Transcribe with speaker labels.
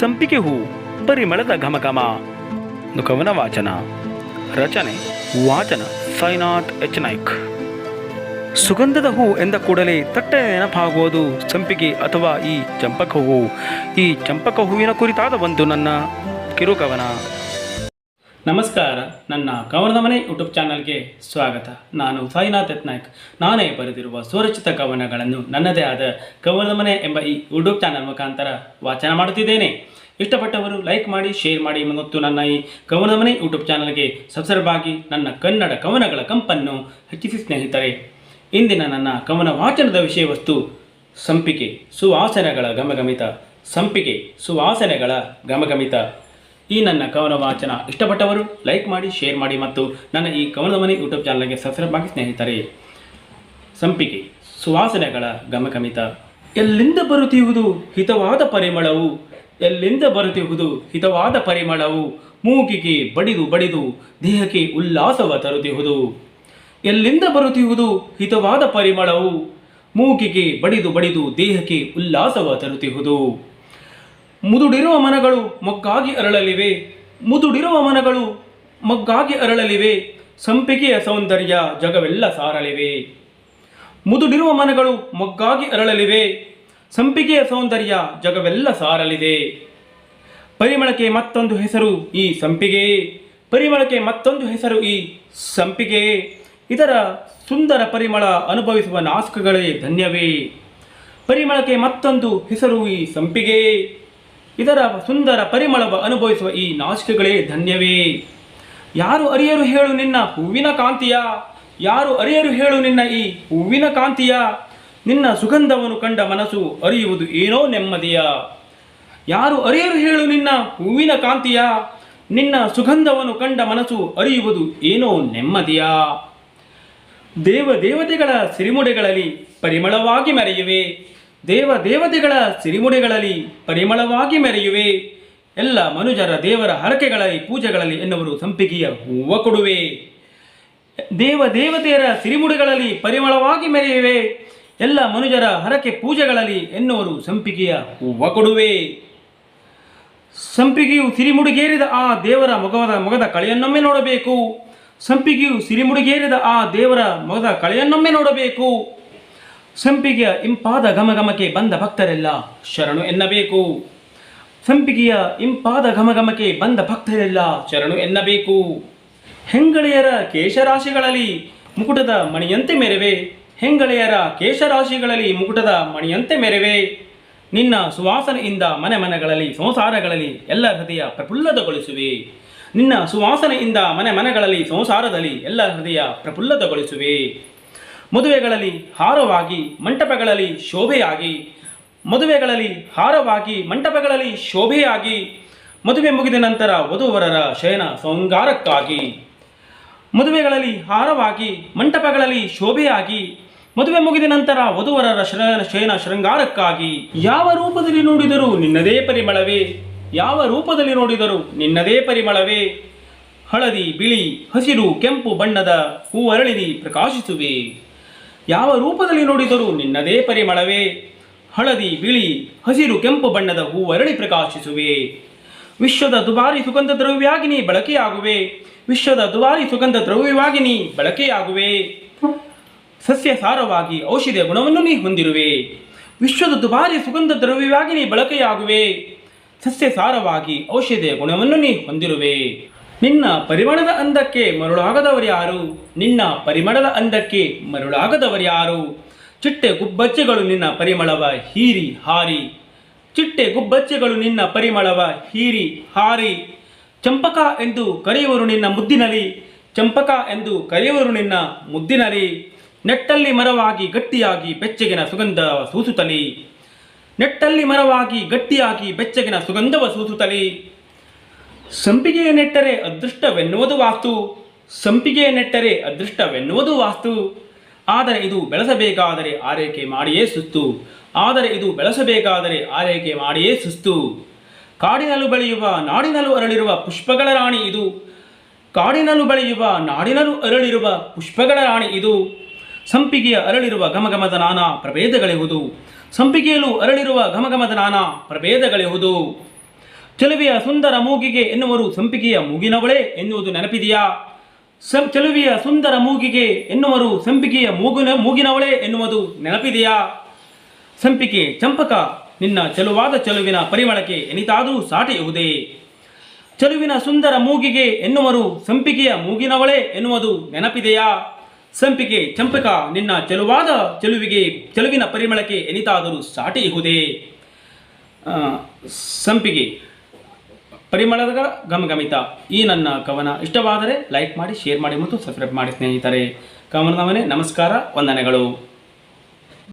Speaker 1: ಸಂಪಿಗೆ ಹೂ ಪರಿಮಳದ ಘಮಘಮ. ಕವನ ವಾಚನ. ರಚನೆ, ವಾಚನ, ಸೈನಾಥ್ ಎಚ್. ನಾಯ್ಕ್. ಸುಗಂಧದ ಹೂ ಎಂದ ಕೂಡಲೇ ತಟ್ಟೆ ನೆನಪಾಗುವುದು ಸಂಪಿಗೆ ಅಥವಾ ಈ ಚಂಪಕ ಹೂವು. ಈ ಚಂಪಕ ಹೂವಿನ ಕುರಿತಾದ ಒಂದು ನನ್ನ ಕಿರುಕವನ ನಮಸ್ಕಾರ, ನನ್ನ ಕವನದ ಮನೆ ಯೂಟ್ಯೂಬ್ ಚಾನಲ್ಗೆ ಸ್ವಾಗತ. ನಾನು ಸಾಯಿನಾಥ್ ಯತ್ನಾಯಕ್. ನಾನೇ ಬರೆದಿರುವ ಸ್ವರಚಿತ ಕವನಗಳನ್ನು ನನ್ನದೇ ಆದ ಕವನದ ಮನೆ ಎಂಬ ಈ ಯೂಟ್ಯೂಬ್ ಚಾನಲ್ ಮುಖಾಂತರ ವಾಚನ ಮಾಡುತ್ತಿದ್ದೇನೆ. ಇಷ್ಟಪಟ್ಟವರು ಲೈಕ್ ಮಾಡಿ, ಶೇರ್ ಮಾಡಿ ಮತ್ತು ನನ್ನ ಈ ಕವನದ ಮನೆ ಯೂಟ್ಯೂಬ್ ಚಾನಲ್ಗೆ ಸಬ್ಸ್ಕ್ರೈಬ್ ಆಗಿ ನನ್ನ ಕನ್ನಡ ಕವನಗಳ ಕಂಪನ್ನು ಹೆಚ್ಚಿಸಿ ಸ್ನೇಹಿತರೆ. ಇಂದಿನ ನನ್ನ ಕವನ ವಾಚನದ ವಿಷಯ ವಸ್ತು ಸಂಪಿಗೆ ಸುವಾಸನೆಗಳ ಗಮಗಮಿತ. ಸಂಪಿಗೆ ಸುವಾಸನೆಗಳ ಗಮಗಮಿತ. ಈ ನನ್ನ ಕವನ ವಾಚನ ಇಷ್ಟಪಟ್ಟವರು ಲೈಕ್ ಮಾಡಿ, ಶೇರ್ ಮಾಡಿ ಮತ್ತು ನನ್ನ ಈ ಕವನದ ಮನೆ ಯೂಟ್ಯೂಬ್ ಚಾನಲ್ಗೆ ಸಬ್ಸ್ಕ್ರೈಬ್ ಆಗಿ ಸ್ನೇಹಿತರೆ. ಸಂಪಿಗೆ, ಸುವಾಸನೆಗಳ ಗಮಕಮಿತ. ಎಲ್ಲಿಂದ ಬರುತ್ತಿರುವುದು ಹಿತವಾದ ಪರಿಮಳವು? ಎಲ್ಲಿಂದ ಬರುತ್ತಿರುವುದು ಹಿತವಾದ ಪರಿಮಳವು? ಮೂಗಿಗೆ ಬಡಿದು ಬಡಿದು, ದೇಹಕ್ಕೆ ಉಲ್ಲಾಸವ ತರುತ್ತಿರುವುದು. ಎಲ್ಲಿಂದ ಬರುತ್ತಿರುವುದು ಹಿತವಾದ ಪರಿಮಳವು? ಮೂಗಿಗೆ ಬಡಿದು ಬಡಿದು, ದೇಹಕ್ಕೆ ಉಲ್ಲಾಸವ ತರುತ್ತಿರುವುದು. ಮುದುಡಿರುವ ಮನಗಳು ಮೊಗ್ಗಾಗಿ ಅರಳಲಿವೆ. ಮುದುಡಿರುವ ಮನಗಳು ಮೊಗ್ಗಾಗಿ ಅರಳಲಿವೆ. ಸಂಪಿಗೆಯ ಸೌಂದರ್ಯ ಜಗವೆಲ್ಲ ಸಾರಲಿವೆ. ಮುದುಡಿರುವ ಮನಗಳು ಮೊಗ್ಗಾಗಿ ಅರಳಲಿವೆ. ಸಂಪಿಗೆಯ ಸೌಂದರ್ಯ ಜಗವೆಲ್ಲ ಸಾರಲಿದೆ. ಪರಿಮಳಕ್ಕೆ ಮತ್ತೊಂದು ಹೆಸರು ಈ ಸಂಪಿಗೆ. ಪರಿಮಳಕ್ಕೆ ಮತ್ತೊಂದು ಹೆಸರು ಈ ಸಂಪಿಗೆ. ಇದರ ಸುಂದರ ಪರಿಮಳ ಅನುಭವಿಸುವ ನಾಸ್ಕಗಳೇ ಧನ್ಯವೇ. ಪರಿಮಳಕ್ಕೆ ಮತ್ತೊಂದು ಹೆಸರು ಈ ಸಂಪಿಗೆ. ಇದರ ಸುಂದರ ಪರಿಮಳವ ಅನುಭವಿಸುವ ಈ ನಾಚಿಕೆಗಳೇ ಧನ್ಯವೇ. ಯಾರು ಅರಿಯರು ಹೇಳು ನಿನ್ನ ಹೂವಿನ ಕಾಂತಿಯ? ಯಾರು ಅರಿಯರು ಹೇಳು ನಿನ್ನ ಈ ಹೂವಿನ ಕಾಂತಿಯ? ನಿನ್ನ ಸುಗಂಧವನ್ನು ಕಂಡ ಮನಸ್ಸು ಅರಿಯುವುದು ಏನೋ ನೆಮ್ಮದಿಯ. ಯಾರು ಅರಿಯರು ಹೇಳು ನಿನ್ನ ಹೂವಿನ ಕಾಂತಿಯ? ನಿನ್ನ ಸುಗಂಧವನ್ನು ಕಂಡ ಮನಸ್ಸು ಅರಿಯುವುದು ಏನೋ ನೆಮ್ಮದಿಯ. ದೇವ ದೇವತೆಗಳ ಸಿರಿಮುಡೆಗಳಲ್ಲಿ ಪರಿಮಳವಾಗಿ ಮೆರೆಯುವೆ. ದೇವ ದೇವತೆಗಳ ಸಿರಿಮುಡಿಗಳಲ್ಲಿ ಪರಿಮಳವಾಗಿ ಮೆರೆಯುವೆ. ಎಲ್ಲ ಮನುಜರ ದೇವರ ಹರಕೆಗಳಲ್ಲಿ, ಪೂಜೆಗಳಲ್ಲಿ ಎನ್ನುವರು ಸಂಪಿಗೆಯ ಹೂವ ಕೊಡುವೆ. ದೇವ ದೇವತೆಯರ ಸಿರಿಮುಡಿಗಳಲ್ಲಿ ಪರಿಮಳವಾಗಿ ಮೆರೆಯುವೆ. ಎಲ್ಲ ಮನುಜರ ಹರಕೆ ಪೂಜೆಗಳಲ್ಲಿ ಎನ್ನುವರು ಸಂಪಿಗೆಯ ಹೂವ ಕೊಡುವೆ. ಸಂಪಿಗೆಯು ಸಿರಿಮುಡಿಗೇರಿದ ಆ ದೇವರ ಮೊಗದ ಮೊಗದ ಕಳೆಯನ್ನೊಮ್ಮೆ ನೋಡಬೇಕು. ಸಂಪಿಗೆಯು ಸಿರಿಮುಡಿಗೇರಿದ ಆ ದೇವರ ಮೊಗದ ಕಳೆಯನ್ನೊಮ್ಮೆ ನೋಡಬೇಕು. ಸಂಪಿಗೆಯ ಇಂಪಾದ ಘಮಘಮಕ್ಕೆ ಬಂದ ಭಕ್ತರೆಲ್ಲ ಶರಣು ಎನ್ನಬೇಕು. ಸಂಪಿಗೆಯ ಇಂಪಾದ ಘಮಘಮಕ್ಕೆ ಬಂದ ಭಕ್ತರೆಲ್ಲ ಶರಣು ಎನ್ನಬೇಕು. ಹೆಂಗಳೆಯರ ಕೇಶರಾಶಿಗಳಲ್ಲಿ ಮುಕುಟದ ಮಣಿಯಂತೆ ಮೆರವೆ. ಹೆಂಗಳೆಯರ ಕೇಶರಾಶಿಗಳಲ್ಲಿ ಮುಕುಟದ ಮಣಿಯಂತೆ ಮೆರವೆ. ನಿನ್ನ ಸುವಾಸನೆಯಿಂದ ಮನೆ ಮನೆಗಳಲ್ಲಿ ಸಂಸಾರಗಳಲ್ಲಿ ಎಲ್ಲ ಹೃದಯ ಪ್ರಫುಲ್ಲತಗೊಳಿಸುವೆ. ನಿನ್ನ ಸುವಾಸನೆಯಿಂದ ಮನೆ ಮನೆಗಳಲ್ಲಿ ಸಂಸಾರದಲ್ಲಿ ಎಲ್ಲ ಹೃದಯ ಪ್ರಫುಲ್ಲತಗೊಳಿಸುವೆ. ಮದುವೆಗಳಲ್ಲಿ ಹಾರವಾಗಿ, ಮಂಟಪಗಳಲ್ಲಿ ಶೋಭೆಯಾಗಿ. ಮದುವೆಗಳಲ್ಲಿ ಹಾರವಾಗಿ, ಮಂಟಪಗಳಲ್ಲಿ ಶೋಭೆಯಾಗಿ. ಮದುವೆ ಮುಗಿದ ನಂತರ ವಧುವರರ ಶಯನ ಸಂಗಾರಕ್ಕಾಗಿ ಮದುವೆಗಳಲ್ಲಿ ಹಾರವಾಗಿ, ಮಂಟಪಗಳಲ್ಲಿ ಶೋಭೆಯಾಗಿ. ಮದುವೆ ಮುಗಿದ ನಂತರ ವಧುವರರ ಶಯನ ಶೃಂಗಾರಕ್ಕಾಗಿ. ಯಾವ ರೂಪದಲ್ಲಿ ನೋಡಿದರೂ ನಿನ್ನದೇ ಪರಿಮಳವೇ. ಯಾವ ರೂಪದಲ್ಲಿ ನೋಡಿದರೂ ನಿನ್ನದೇ ಪರಿಮಳವೇ. ಹಳದಿ, ಬಿಳಿ, ಹಸಿರು, ಕೆಂಪು ಬಣ್ಣದ ಹೂವರಳಿನಿ ಪ್ರಕಾಶಿಸುವೆ. ಯಾವ ರೂಪದಲ್ಲಿ ನೋಡಿದರೂ ನಿನ್ನದೇ ಪರಿಮಳವೇ. ಹಳದಿ, ಬಿಳಿ, ಹಸಿರು, ಕೆಂಪು ಬಣ್ಣದ ಹೂವರಳಿ ಪ್ರಕಾಶಿಸುವೆ. ವಿಶ್ವದ ದುಬಾರಿ ಸುಗಂಧ ದ್ರವ್ಯವಾಗಿನಿ ಬಳಕೆಯಾಗುವೆ. ವಿಶ್ವದ ದುಬಾರಿ ಸುಗಂಧ ದ್ರವ್ಯವಾಗಿನಿ ಬಳಕೆಯಾಗುವೆ. ಸಸ್ಯ ಸಾರವಾಗಿ ಔಷಧಿಯ ಗುಣವನ್ನು ನೀ ಹೊಂದಿರುವೆ. ವಿಶ್ವದ ದುಬಾರಿ ಸುಗಂಧ ದ್ರವ್ಯವಾಗಿ ನೀ ಬಳಕೆಯಾಗುವೆ. ಸಸ್ಯ ಸಾರವಾಗಿ ಔಷಧಿಯ ಗುಣವನ್ನು ನೀ ಹೊಂದಿರುವೆ. ನಿನ್ನ ಪರಿಮಳದ ಅಂದಕ್ಕೆ ಮರುಳಾಗದವರು ಯಾರು? ನಿನ್ನ ಪರಿಮಳದ ಅಂದಕ್ಕೆ ಮರುಳಾಗದವರ್ಯಾರು ಚಿಟ್ಟೆ ಗುಬ್ಬಚ್ಚೆಗಳು ನಿನ್ನ ಪರಿಮಳವ ಹೀರಿ ಹಾರಿ. ಚಿಟ್ಟೆ ಗುಬ್ಬಚ್ಚೆಗಳು ನಿನ್ನ ಪರಿಮಳವ ಹೀರಿ ಹಾರಿ. ಚಂಪಕ ಎಂದು ಕರೆಯುವರು ನಿನ್ನ ಮುದ್ದಿನಲಿ ಚಂಪಕ ಎಂದು ಕರೆಯುವರು ನಿನ್ನ ಮುದ್ದಿನಲಿ ನೆಟ್ಟಲ್ಲಿ ಮರವಾಗಿ ಗಟ್ಟಿಯಾಗಿ ಬೆಚ್ಚಗಿನ ಸುಗಂಧ ಸೂಸುತ್ತಲಿ ನೆಟ್ಟಲ್ಲಿ ಮರವಾಗಿ ಗಟ್ಟಿಯಾಗಿ ಬೆಚ್ಚಗಿನ ಸುಗಂಧವ ಸೂಸುತ್ತಲಿ ಸಂಪಿಗೆಯ ನೆಟ್ಟರೆ ಅದೃಷ್ಟವೆನ್ನುವುದು ವಾಸ್ತು ಸಂಪಿಗೆಯ ನೆಟ್ಟರೆ ಅದೃಷ್ಟವೆನ್ನುವುದು ವಾಸ್ತು. ಆದರೆ ಇದು ಬೆಳೆಸಬೇಕಾದರೆ ಆರೈಕೆ ಮಾಡಿಯೇ ಸುಸ್ತು. ಆದರೆ ಇದು ಬೆಳೆಸಬೇಕಾದರೆ ಆರೈಕೆ ಮಾಡಿಯೇ ಸುಸ್ತು. ಕಾಡಿನಲ್ಲೂ ಬೆಳೆಯುವ, ನಾಡಿನಲ್ಲೂ ಅರಳಿರುವ ಪುಷ್ಪಗಳ ರಾಣಿ ಇದು. ಕಾಡಿನಲ್ಲೂ ಬೆಳೆಯುವ, ನಾಡಿನಲ್ಲೂ ಅರಳಿರುವ ಪುಷ್ಪಗಳ ರಾಣಿ ಇದು. ಸಂಪಿಗೆಯ ಅರಳಿರುವ ಘಮಘಮದ ನಾನಾ ಪ್ರಭೇದಗಳೆಹುದು. ಸಂಪಿಗೆಯಲ್ಲೂ ಅರಳಿರುವ ಘಮಘಮದ ನಾನಾ ಪ್ರಭೇದಗಳಿಹುದು. ಚೆಲುವೆಯ ಸುಂದರ ಮೂಗಿಗೆ ಎನ್ನುವರು ಸಂಪಿಗೆಯ ಮೂಗಿನವಳೇ ಎನ್ನುವುದು ನೆನಪಿದೆಯಾ? ಚೆಲುವೆಯ ಸುಂದರ ಮೂಗಿಗೆ ಎನ್ನುವರು ಸಂಪಿಗೆಯ ಮೂಗಿನ ಮೂಗಿನವಳೆ ಎನ್ನುವುದು ನೆನಪಿದೆಯಾ? ಸಂಪಿಗೆ ಚಂಪಕ ನಿನ್ನ ಚೆಲುವಾದ ಚೆಲುವಿನ ಪರಿಮಳಕ್ಕೆ ಎನಿತಾದರೂ ಸಾಟಿ ಚಲುವಿನ ಸುಂದರ ಮೂಗಿಗೆ ಎನ್ನುವರು ಸಂಪಿಗೆಯ ಮೂಗಿನವಳೆ ಎನ್ನುವುದು ನೆನಪಿದೆಯಾ? ಸಂಪಿಗೆ ಚಂಪಕ ನಿನ್ನ ಚೆಲುವಾದ ಚೆಲುವಿಗೆ ಚೆಲುವಿನ ಪರಿಮಳಕ್ಕೆ ಎನಿತಾದರೂ ಸಾಟಿ ಇಹುದೇ ಆ, ಸಂಪಿಗೆ ಪರಿಮಳದ ಗಮಗಮಿತ. ಈ ನನ್ನ ಕವನ ಇಷ್ಟವಾದರೆ ಲೈಕ್ ಮಾಡಿ, ಶೇರ್ ಮಾಡಿ ಮತ್ತು ಸಬ್ಸ್ಕ್ರೈಬ್ ಮಾಡಿ ಸ್ನೇಹಿತರೆ. ಕವನದವನೇ ನಮಸ್ಕಾರ, ವಂದನೆಗಳು.